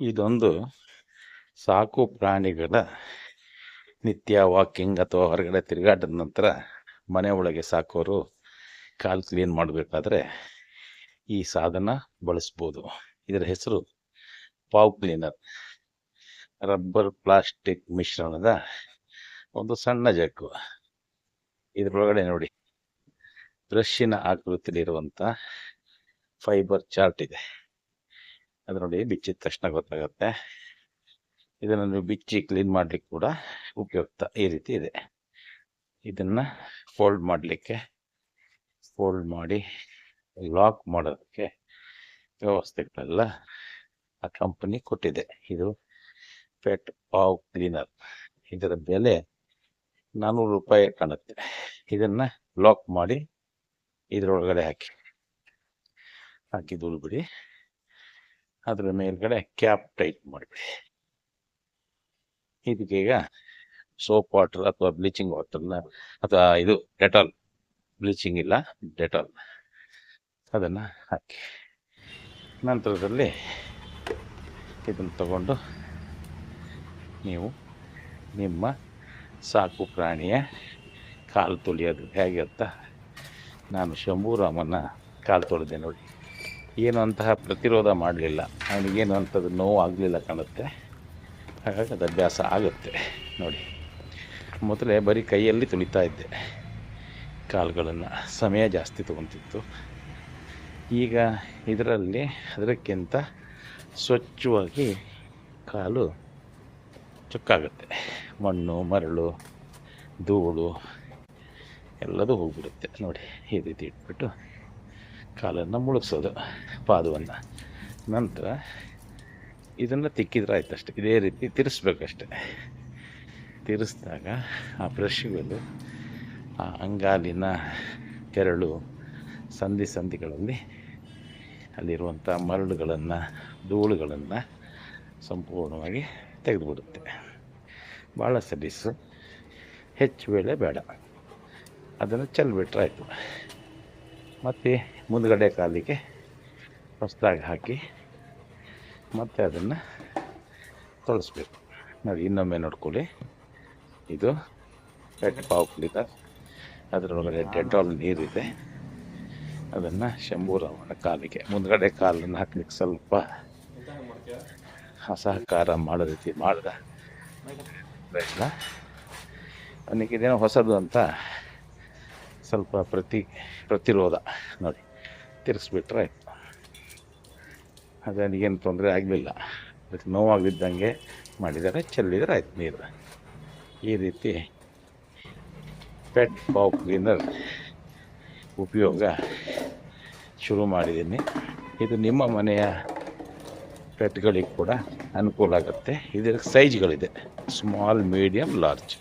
ಇದೊಂದು ಸಾಕು ಪ್ರಾಣಿಗಳ ನಿತ್ಯ ವಾಕಿಂಗ್ ಅಥವಾ ಹೊರಗಡೆ ತಿರುಗಾಟದ ನಂತರ ಮನೆ ಒಳಗೆ ಸಾಕೋರು ಕಾಲು ಕ್ಲೀನ್ ಮಾಡಬೇಕಾದ್ರೆ ಈ ಸಾಧನ ಬಳಸ್ಬೋದು. ಇದರ ಹೆಸರು ಪಾವ್ ಕ್ಲೀನರ್. ರಬ್ಬರ್ ಪ್ಲಾಸ್ಟಿಕ್ ಮಿಶ್ರಣದ ಒಂದು ಸಣ್ಣ ಜಗ್ಗು. ಇದರೊಳಗಡೆ ನೋಡಿ ಬ್ರಷ್ಷಿನ ಆಕೃತಿಯಲ್ಲಿರುವಂಥ ಫೈಬರ್ ಚಾರ್ಟ್ ಇದೆ. ಅದು ನೋಡಿ ಬಿಚ್ಚಿದ ತಕ್ಷಣ ಗೊತ್ತಾಗುತ್ತೆ. ಇದನ್ನು ನೀವು ಬಿಚ್ಚಿ ಕ್ಲೀನ್ ಮಾಡಲಿಕ್ಕೆ ಕೂಡ ಉಪಯುಕ್ತ ಈ ರೀತಿ ಇದೆ. ಇದನ್ನು ಫೋಲ್ಡ್ ಮಾಡಲಿಕ್ಕೆ ಫೋಲ್ಡ್ ಮಾಡಿ ಲಾಕ್ ಮಾಡೋದಕ್ಕೆ ವ್ಯವಸ್ಥೆಗಳೆಲ್ಲ ಆ ಕಂಪನಿ ಕೊಟ್ಟಿದೆ. ಇದು ಪೆಟ್ ಪಾವ್ ಕ್ಲೀನರ್ ಇದರ ಬೆಲೆ ನಾನ್ನೂರು ರೂಪಾಯಿ ಕಾಣುತ್ತೆ. ಇದನ್ನು ಲಾಕ್ ಮಾಡಿ ಇದರೊಳಗಡೆ ಹಾಕಿ ಹಾಕಿ ಬಿಡಿ. ಅದರ ಮೇಲ್ಗಡೆ ಕ್ಯಾಪ್ ಟೈಟ್ ಮಾಡಿಬಿಡಿ ಇದಕ್ಕೀಗ ಸೋಪ್ ವಾಟರ್ ಅಥವಾ ಬ್ಲೀಚಿಂಗ್ ವಾಟರ್ನ ಅಥವಾ ಇದು ಡೆಟಾಲ್, ಬ್ಲೀಚಿಂಗ್ ಇಲ್ಲ, ಡೆಟಾಲ್ ಅದನ್ನು ಹಾಕಿ. ನಂತರದಲ್ಲಿ ಇದನ್ನು ತಗೊಂಡು ನೀವು ನಿಮ್ಮ ಸಾಕು ಪ್ರಾಣಿಯ ಕಾಲು ತೊಳೆಯೋದು ಹೇಗೆ ಅಂತ ನಾನು ಶಂಭೂರಾಮನ ಕಾಲು ತೊಳೆದೆ ನೋಡಿ. ಏನು ಅಂತಹ ಪ್ರತಿರೋಧ ಮಾಡಲಿಲ್ಲ. ಅವನಿಗೇನು ಅಂಥದ್ದು ನೋವು ಆಗಲಿಲ್ಲ ಕಾಣುತ್ತೆ. ಹಾಗಾಗಿ ಅದು ಅಭ್ಯಾಸ ಆಗುತ್ತೆ. ನೋಡಿ, ಮೊದಲೇ ಬರೀ ಕೈಯಲ್ಲಿ ತುಳಿತಾ ಇದ್ದೆ. ಕಾಲುಗಳನ್ನು ಸಮಯ ಜಾಸ್ತಿ ತೊಗೊತಿತ್ತು. ಈಗ ಇದರಲ್ಲಿ ಅದಕ್ಕಿಂತ ಸ್ವಚ್ಛವಾಗಿ ಕಾಲು ಚುಕ್ಕಾಗುತ್ತೆ. ಮಣ್ಣು, ಮರಳು, ಧೂಳು ಎಲ್ಲದೂ ಹೋಗ್ಬಿಡುತ್ತೆ. ನೋಡಿ, ಈ ರೀತಿ ಇಟ್ಬಿಟ್ಟು ಕಾಲನ್ನು ಮುಳುಗಿಸೋದು ಪಾದವನ್ನು. ನಂತರ ಇದನ್ನು ತಿಕ್ಕಿದ್ರೆ ಆಯ್ತು ಅಷ್ಟೆ ಇದೇ ರೀತಿ ತಿರ್ಸ್ಬೇಕಷ್ಟೆ. ತಿರ್ಸಿದಾಗ ಆ ಬ್ರಷ್ಗಳು, ಆ ಅಂಗಾಲಿನ ಕೆರಳು ಸಂಧಿ ಸಂಧಿಗಳಲ್ಲಿ ಅಲ್ಲಿರುವಂಥ ಮರಳುಗಳನ್ನು, ಧೂಳುಗಳನ್ನು ಸಂಪೂರ್ಣವಾಗಿ ತೆಗೆದುಬಿಡುತ್ತೆ. ಭಾಳ ಸಲೀಸು. ಹೆಚ್ಚು ವೇಳೆ ಬೇಡ. ಅದನ್ನು ಚೆಲ್ಬಿಟ್ರೆ ಆಯಿತು. ಮತ್ತು ಮುಂದ್ಗಡೆ ಕಾಲಿಗೆ ಹೊಸದಾಗಿ ಹಾಕಿ ಮತ್ತೆ ಅದನ್ನು ತೊಳಸ್ಬೇಕು. ನೋಡಿ, ಇನ್ನೊಮ್ಮೆ ನೋಡ್ಕೊಳ್ಳಿ. ಇದು ಪೆಟ್ ಪಾವು ಕುಡಿತ ಅದರೊಳಗಡೆ ಡೆಟಾಲ್ ನೀರಿದೆ. ಅದನ್ನು ಶಂಭೂರಾಮನ ಕಾಲಿಗೆ, ಮುಂದ್ಗಡೆ ಕಾಲನ್ನು ಹಾಕ್ಲಿಕ್ಕೆ ಸ್ವಲ್ಪ ಅಸಹಕಾರ ಮಾಡೋ ರೀತಿ ಮಾಡಿದ ಪ್ರಯತ್ನ. ಅವನಿಗೆ ಇದೇನೋ ಹೊಸದು ಅಂತ ಸ್ವಲ್ಪ ಪ್ರತಿ, ಪ್ರತಿರೋಧ ನೋಡಿ, ತಿರ್ಗಿಸ್ಬಿಟ್ರೆ ಆಯಿತು. ಏನು ತೊಂದರೆ ಆಗಲಿಲ್ಲ. ಅದಕ್ಕೆ ನೋವಾಗಿದ್ದಂಗೆ ಮಾಡಿದರೆ ಚೆಲ್ಲಿದರೆ ಆಯ್ತು ನೀರು. ಈ ರೀತಿ ಪೆಟ್ ಪಾವ್ ಕ್ಲೀನರ್ ಉಪಯೋಗ ಶುರು ಮಾಡಿದ್ದೀನಿ. ಇದು ನಿಮ್ಮ ಮನೆಯ ಪೆಟ್ಗಳಿಗೆ ಕೂಡ ಅನುಕೂಲ ಆಗುತ್ತೆ. ಇದರ ಸೈಜ್ಗಳಿದೆ ಸ್ಮಾಲ್ ಮೀಡಿಯಮ್ ಲಾರ್ಜ್